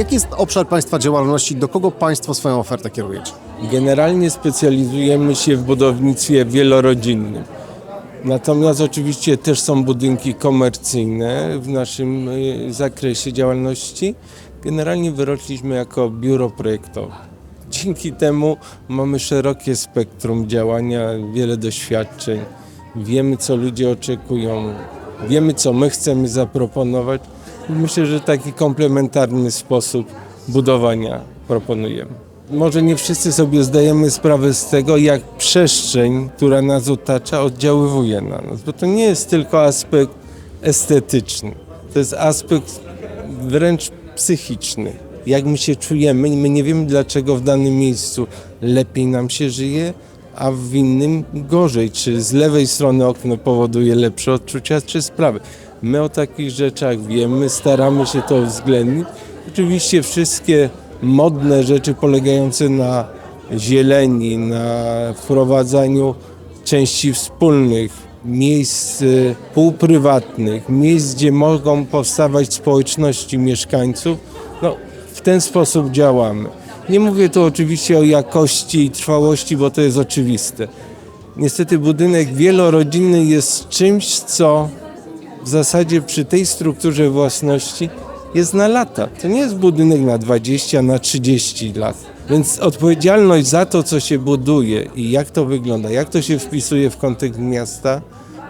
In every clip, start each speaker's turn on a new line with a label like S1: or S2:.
S1: Jaki jest obszar Państwa działalności? Do kogo Państwo swoją ofertę kierujecie?
S2: Generalnie specjalizujemy się w budownictwie wielorodzinnym. Natomiast oczywiście też są budynki komercyjne w naszym y, zakresie działalności. Generalnie wyrośliśmy jako biuro projektowe. Dzięki temu mamy szerokie spektrum działania, wiele doświadczeń. Wiemy, co ludzie oczekują, wiemy, co my chcemy zaproponować. Myślę, że taki komplementarny sposób budowania proponujemy. Może nie wszyscy sobie zdajemy sprawę z tego, jak przestrzeń, która nas otacza, oddziaływuje na nas, bo to nie jest tylko aspekt estetyczny, to jest aspekt wręcz psychiczny. Jak my się czujemy, my nie wiemy, dlaczego w danym miejscu lepiej nam się żyje, a w innym gorzej. Czy z lewej strony okno powoduje lepsze odczucia, czy z prawej. My o takich rzeczach wiemy, staramy się to uwzględnić. Oczywiście wszystkie modne rzeczy polegające na zieleni, na wprowadzaniu części wspólnych, miejsc y, półprywatnych, miejsc, gdzie mogą powstawać społeczności mieszkańców, no, w ten sposób działamy. Nie mówię tu oczywiście o jakości i trwałości, bo to jest oczywiste. Niestety budynek wielorodzinny jest czymś, co w zasadzie przy tej strukturze własności jest na lata. To nie jest budynek na 20, na 30 lat. Więc odpowiedzialność za to, co się buduje i jak to wygląda, jak to się wpisuje w kontekst miasta,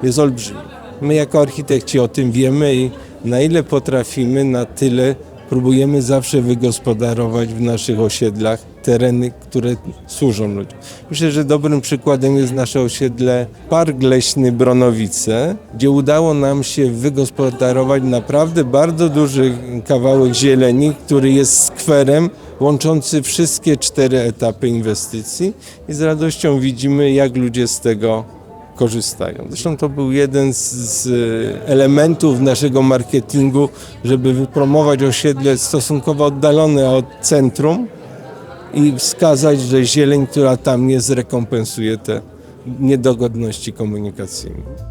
S2: jest olbrzymia. My jako architekci o tym wiemy i na ile potrafimy, na tyle próbujemy zawsze wygospodarować w naszych osiedlach tereny, które służą ludziom. Myślę, że dobrym przykładem jest nasze osiedle Park Leśny Bronowice, gdzie udało nam się wygospodarować naprawdę bardzo duży kawałek zieleni, który jest skwerem łączący wszystkie cztery etapy inwestycji i z radością widzimy, jak ludzie z tego korzystają. Zresztą to był jeden z, z elementów naszego marketingu, żeby wypromować osiedle stosunkowo oddalone od centrum i wskazać, że zieleń, która tam jest, rekompensuje te niedogodności komunikacyjne.